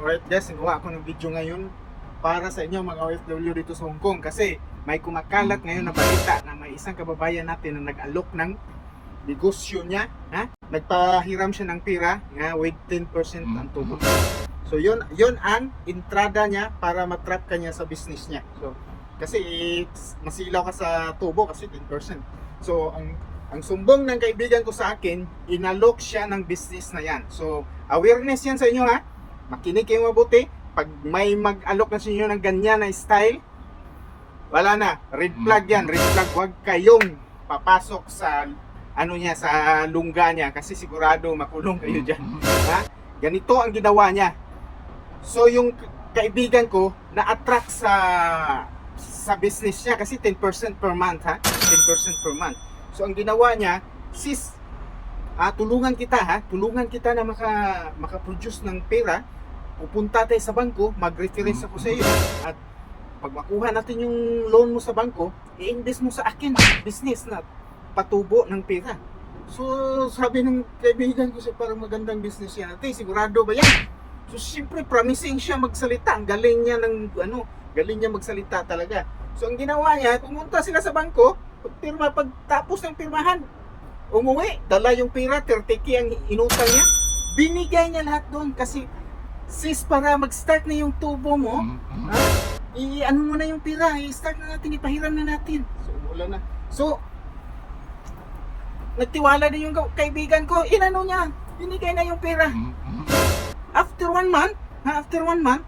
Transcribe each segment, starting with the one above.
Alright guys, gawa ako ng video ngayon para sa inyo mga OFW dito sa Hong Kong kasi may kumakalat ngayon na balita na may isang kababayan natin na nag-alok ng negosyo niya, ha? Nagpahiram siya ng pira nga with 10% ang tubo. So yun, yun ang entrada niya para matrap kanya sa business niya. So kasi masilaw ka sa tubo kasi 10%. So ang ang sumbong ng kaibigan ko sa akin, inalok siya ng business na yan. So awareness yan sa inyo ha. Makinig kayo mabuti. Pag may mag-alok na sa inyo ng ganyan na style, wala na. Red flag yan. Red flag. Huwag kayong papasok sa ano niya, sa lungga niya. Kasi sigurado makulong kayo dyan. Ha? Ganito ang ginawa niya. So yung kaibigan ko na-attract sa sa business niya kasi 10% per month ha. 10% per month. So ang ginawa niya, sis, ah, tulungan kita ha. Tulungan kita na maka maka-produce ng pera. Pupunta tayo sa bangko, mag-reference ako sa iyo at pag makuha natin yung loan mo sa bangko, i-invest mo sa akin business na patubo ng pera. So, sabi ng kaibigan ko siya, parang magandang business yan. Ate, sigurado ba yan? So, siyempre, promising siya magsalita. Ang galing niya ng, ano, galing niya magsalita talaga. So, ang ginawa niya, pumunta sila sa bangko, pagpirma, pagtapos ng pirmahan, umuwi, dala yung pera, 30k ang inutang niya. Binigay niya lahat doon kasi, sis, para mag-start na yung tubo mo, ha? i-ano mo na yung pira, i-start na natin, ipahiram na natin. So, wala na. So, nagtiwala din yung ka- kaibigan ko, inano niya, binigay na yung pera. After one month, ha, after one month,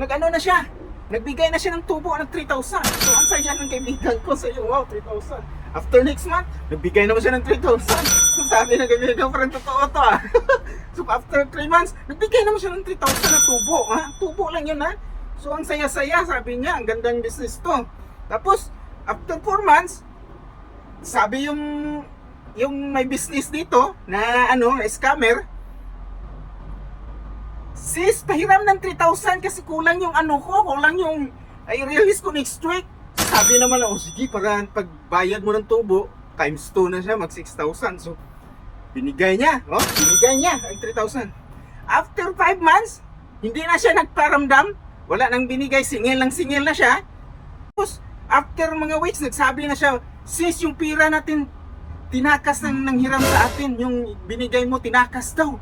nag-ano na siya, nagbigay na siya ng tubo ng 3,000. So, ang saya ng kaibigan ko sa iyo, wow, 3,000. After next month, nagbigay naman siya ng 3,000. So, sabi ng kaibigan ko, parang totoo to ah. so, after 3 months, nagbigay naman siya ng 3,000 na tubo, ha? Tubo lang yun, ha? So, ang saya-saya, sabi niya, ang gandang business to. Tapos, after 4 months, sabi yung yung may business dito na ano, na scammer, sis, pahiram ng 3,000 kasi kulang yung ano ko, kulang yung ay release ko next week. Sabi naman na, oh sige, para pagbayad mo ng tubo, times 2 na siya, mag 6,000. So, binigay niya, oh, binigay niya ang 3,000. After 5 months, hindi na siya nagparamdam, wala nang binigay, singil lang singil na siya. Tapos, after mga weeks, nagsabi na siya, sis, yung pira natin, tinakas ng nanghiram sa atin, yung binigay mo, tinakas daw.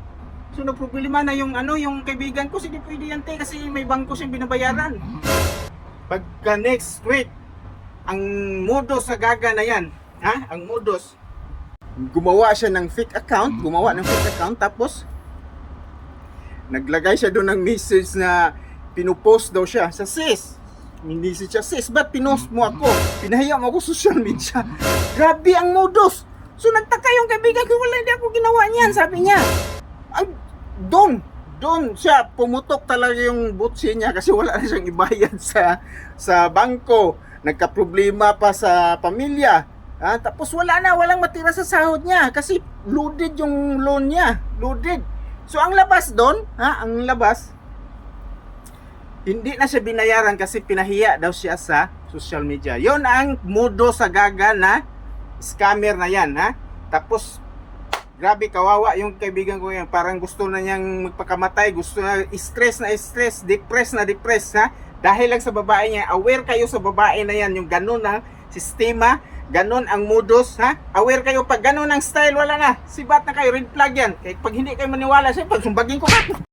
So, problema na yung ano, yung kaibigan ko, sige pwede yan te, kasi may bangko siyang binabayaran. Pagka next week, ang modus sa gaga na yan, ha? Ang modus, gumawa siya ng fake account, gumawa ng fake account, tapos, naglagay siya doon ng message na pinupost daw siya sa sis. Minisip siya, sis, ba't pinost mo ako? Pinahiya mo ako social media. Grabe ang modus. So nagtaka yung kaibigan ko, wala hindi ako ginawa niyan, sabi niya. Ang, doon, doon siya, pumutok talaga yung butsi niya kasi wala na siyang ibayad sa, sa bangko. Nagka-problema pa sa pamilya. Ah, tapos wala na, walang matira sa sahod niya kasi loaded yung loan niya. Loaded. So ang labas doon, ha, ang labas, hindi na siya binayaran kasi pinahiya daw siya sa social media. Yon ang modo sa gaga na scammer na yan, ha? Tapos, grabe kawawa yung kaibigan ko yan. Parang gusto na niyang magpakamatay, gusto na stress na stress, depress na depress, ha? Dahil lang sa babae niya, aware kayo sa babae na yan, yung ganun na sistema, ganun ang modus, ha? Aware kayo pag ganun ang style, wala na. Sibat na kayo, red flag yan. Kaya pag hindi kayo maniwala, siya, pag sumbagin ko ka,